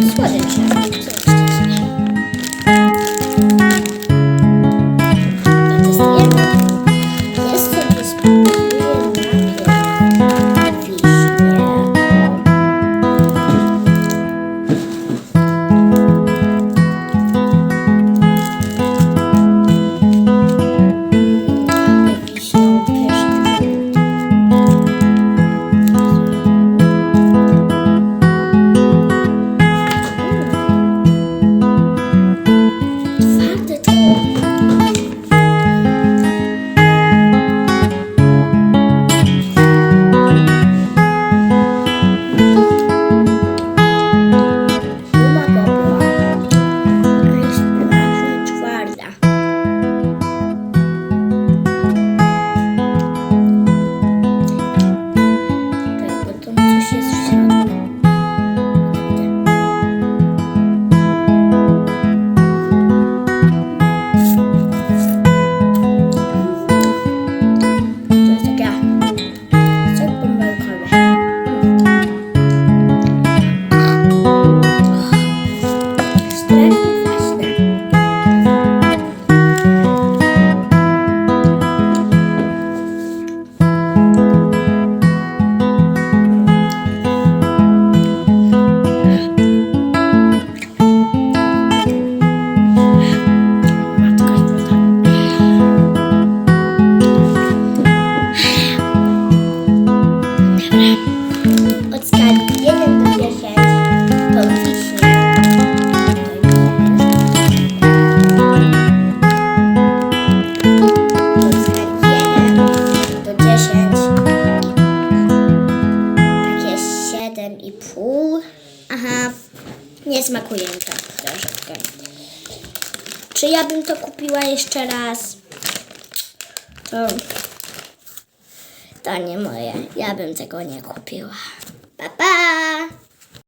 坐进去 Nie smakuje mi troszeczkę. Czy ja bym to kupiła jeszcze raz? To, to nie moje. Ja bym tego nie kupiła. Pa, pa!